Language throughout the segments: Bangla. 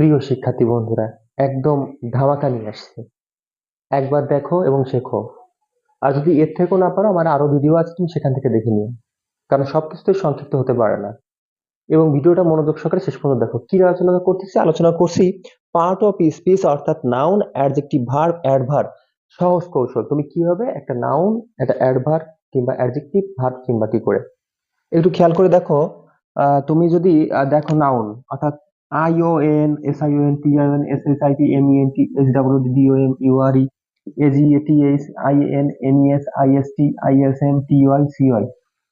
প্রিয় শিক্ষার্থী বন্ধুরা, একদম ধামাকা নিয়ে আসছে। একবার দেখো এবং শেখো। আর যদি এর থেকেও না পারো, আমার আরও ভিডিও আছে, তুমি সেখান থেকে দেখে নিও। কারণ সবকিছুই সংক্ষিপ্ত হতে পারে না। এবং ভিডিওটা মনোযোগ সহকারে শেষ পর্যন্ত দেখো। কি আলোচনা করতেছি? আলোচনা করছি পার্ট অফ স্পিচ অর্থাৎ নাউন অ্যাডজেক্টিভ ভার্ব অ্যাডভার সহজ কৌশল। তুমি কীভাবে একটা নাউন একটা অ্যাডভার কিংবা অ্যাডজেক্টিভ ভার্ব কিংবা কি করে? একটু খেয়াল করে দেখো। তুমি যদি দেখো নাউন অর্থাৎ I O N S I O N T I N S S I T M E N T S W D O M U R E A G A T H I N N E S I S T I S M T Y C Y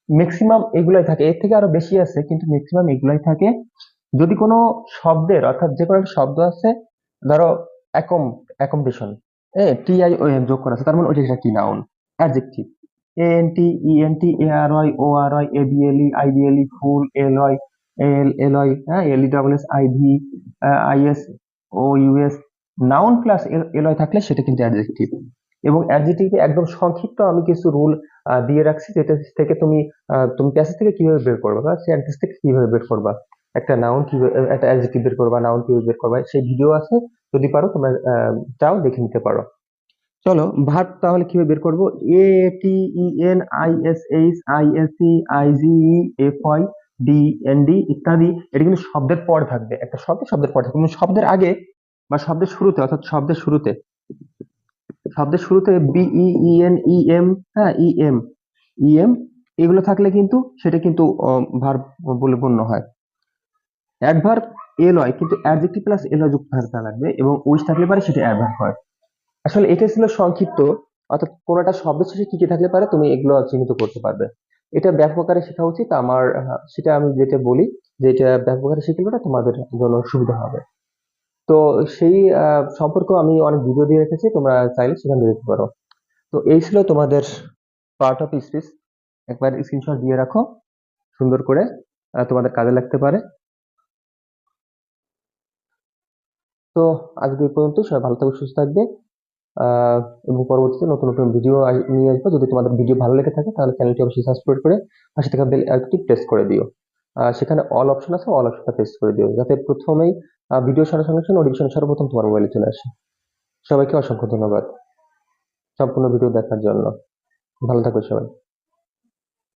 maximum এগুলাই থাকে। এর থেকে আরও বেশি আছে, কিন্তু ম্যাক্সিমাম এগুলাই থাকে। যদি কোনো শব্দের, অর্থাৎ যে কোনো শব্দ আছে, ধরো অ্যাকম অ্যাকমডেশন আই ও এন যোগ করা আছে, তার মানে ওইটা একটা কি noun adjective A N T E N T A R Y O R Y A B L E I B L E ful L Y L L Y হ্যাঁ L E double S I V E S O U S noun plus L Y থাকলে সেটা কিন্তু অ্যাডজেক্টিভ এবং অ্যাডজেক্টিভ একদম সংক্ষিপ্ত আমি কিছু রুল দিয়ে রাখছি যেটা থেকে তুমি তুমি প্যাসেজ থেকে কীভাবে বের করবা বা সেন্টেন্স থেকে কীভাবে বের করবা। একটা নাউন কীভাবে, একটা অ্যাডজেক্টিভ বের করবা নাউন কীভাবে বের করবা, সেই ভিডিও আছে, যদি পারো তোমরা চাও দেখে নিতে পারো। চলো ভার্ব তাহলে কীভাবে বের করব? A T E N I S H I S C I G E F Y D N D ইত্যাদি, এটা কিন্তু শব্দের পর থাকবে। একটা শব্দ শব্দের পর থাকবে। শব্দের আগে বা শব্দের শুরুতে, অর্থাৎ শব্দের শুরুতে শব্দের শুরুতে B E E N E M হ্যাঁ ই এম ই এম এগুলো থাকলে কিন্তু সেটা কিন্তু ভার্ব বলে গণ্য হয়। অ্যাডভার্ব এল হয় কিন্তু অ্যাডজেক্টিভ প্লাস এল যুক্ত থাকতে লাগবে এবং উইচ থাকলে পারে সেটা অ্যাডভার্ব হয়। আসলে এটা ছিল সংক্ষিপ্ত, অর্থাৎ কোনো একটা শব্দ শেষে কি কি থাকলে পারে, তুমি এগুলো চিহ্নিত করতে পারবে। এটা ব্যাপক আকারে শেখা উচিত। আমার সেটা আমি যেটা বলি যে এটা ব্যাপক আকারে শিখলে না তোমাদের জন্য সুবিধা হবে। তো সেই সম্পর্কে আমি অনেক ভিডিও দিয়ে রেখেছি, তোমরা চাইলে সেখানে দেখতে পারো। তো এই ছিল তোমাদের পার্ট অফ স্পিচ একবার স্ক্রিনশট দিয়ে রাখো, সুন্দর করে তোমাদের কাজে লাগতে পারে। তো আজকে এই পর্যন্ত সবাই ভালো থাকবে সুস্থ থাকবে। এবং পরবর্তীতে নতুন নতুন ভিডিও নিয়ে আসব। যদি তোমাদের ভিডিও ভালো লেগে থাকে, তাহলে চ্যানেলটি অবশ্যই সাবস্ক্রাইব করে পাশে থাকা বেল আইকনটি প্রেস করে দিও। সেখানে অল অপশন আছে অল অপশনটা প্রেস করে দিও, যাতে প্রথমেই ভিডিও সারা সঙ্গে সঙ্গে নোটিফিকেশন সর্বপ্রথম তোমার মোবাইলে চলে আসে। সবাইকে অসংখ্য ধন্যবাদ সম্পূর্ণ ভিডিও দেখার জন্য। ভালো থাকবে সবাই।